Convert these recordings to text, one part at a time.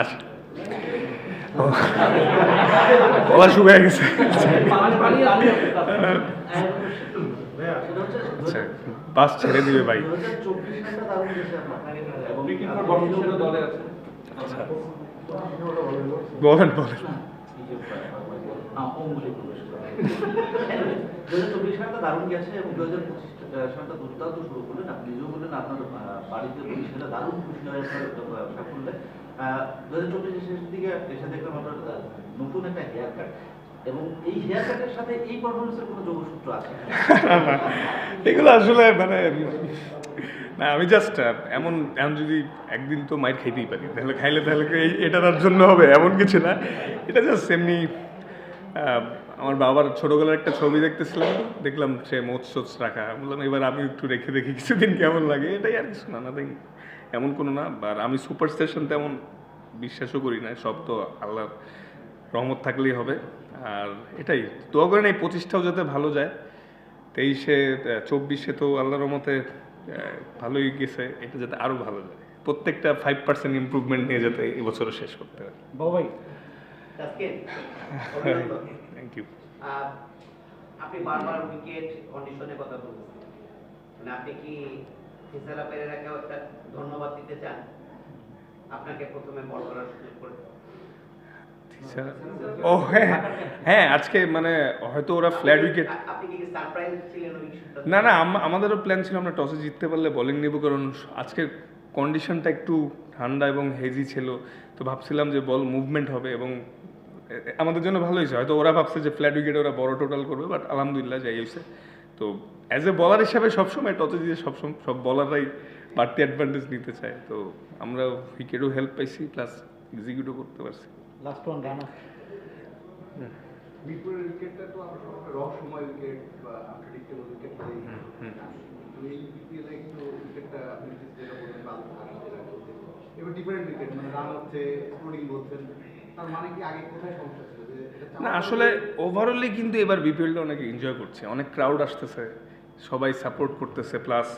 আচ্ছা গলা শুকিয়ে গেছে। আচ্ছা বাস ছেড়ে দিবে ভাই। বলেন বলেন। দারুণ গেছে এবং দু হাজার পঁচিশ সালটা দুর্দান্ত শুরু করলেন। আপনি নিজেও বললেন আপনার বাড়িতে সালে দারুণ খুশি হয়ে আহ, সাফল্যে। দু হাজার শেষের দিকে দেখলাম আপনার আহ, নতুন একটা হেয়ার কাট এবং এই হেয়ার সাথে এই পারফরমেন্সের এগুলো আসলে মানে না আমি জাস্ট এমন এমন যদি একদিন তো মাইর খাইতেই পারি তাহলে খাইলে তাহলে কি এটা তার জন্য হবে এমন কিছু না। এটা জাস্ট এমনি আমার বাবার ছোটবেলার একটা ছবি দেখতেছিলাম, দেখলাম সে মোচ সোচ রাখা বললাম, এবার আমি একটু রেখে দেখি, কিছুদিন কেমন লাগে? এটাই আর কিছু না নাথিং এমন কোনো না। আর আমি সুপার স্টেশন তেমন বিশ্বাসও করি না, সব তো আল্লাহর রহমত থাকলেই হবে। আর এটাই, দোয়া করেন এই পঁচিশটাও যাতে ভালো যায়। তেইশে চব্বিশে তো আল্লাহর রহমতে ভালোই গেছে, এটা যাতে আরও ভালো যায়। প্রত্যেকটা ফাইভ পার্সেন্ট ইম্প্রুভমেন্ট নিয়ে যাতে এই বছরও শেষ করতে পারি। বাবাই। থ্যাংক ইউ আপনি বারবার উইকেট কন্ডিশনের কথা বলছেন। মানে আপনি কি ফিসালা পেরেরাকেও একটা ধন্যবাদ দিতে চান? আপনাকে প্রথমে বল করার সুযোগ করে ও হ্যাঁ হ্যাঁ আজকে মানে হয়তো ওরা ফ্ল্যাট উইকেট না না আমাদেরও প্ল্যান ছিল আমরা টসে জিততে পারলে বোলিং নেব কারণ আজকের কন্ডিশনটা একটু ঠান্ডা এবং হেজি ছিল। তো ভাবছিলাম যে বল মুভমেন্ট হবে এবং আমাদের জন্য ভালো হয়েছে হয়তো ওরা ভাবছে যে ফ্ল্যাট উইকেটে ওরা বড় টোটাল করবে বাট আলহামদুলিল্লাহ যাই হয়েছে। তো অ্যাজ এ বলার হিসাবে সবসময় টসে জিতে সবসময় সব বলাররাই বাড়তি অ্যাডভান্টেজ নিতে চায়। তো আমরা উইকেটও হেল্প পাইছি প্লাস এক্সিকিউটও করতে পারছি। লাস্ট ওয়ান রানা উইকেটটা তো আমরা উইকেট বা আনপ্রেডিক্টেবল উইকেট এই বিপিএলে উইকেটটা আপনি যেটা বললেন ভালো। এবার ডিফারেন্ট উইকেট মানে রান হচ্ছে স্কোরিং বলছেন তার মানে কি আগে কোথায় সমস্যা ছিল না আসলে ওভারঅলি কিন্তু এবার বিপিএলটা অনেক এনজয় করছে অনেক ক্রাউড আসতেছে সবাই সাপোর্ট করতেছে প্লাস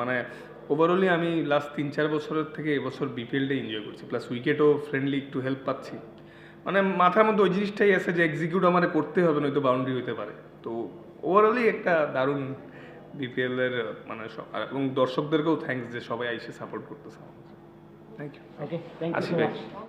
মানে ওভারঅলি আমি লাস্ট তিন চার বছরের থেকে এবছর বিপিএলটা এনজয় করছি প্লাস উইকেটও ফ্রেন্ডলি একটু হেল্প পাচ্ছি। মানে মাথার মধ্যে ওই জিনিসটাই আছে যে এক্সিকিউট আমার করতে হবে নয়তো বাউন্ডারি হতে পারে। তো ওভারঅলি একটা দারুণ বিপিএল এর মানে এবং দর্শকদেরকেও থ্যাঙ্কস যে সবাই এসে সাপোর্ট করতেছে thank you okay thank you আসি সো ভাই মাচ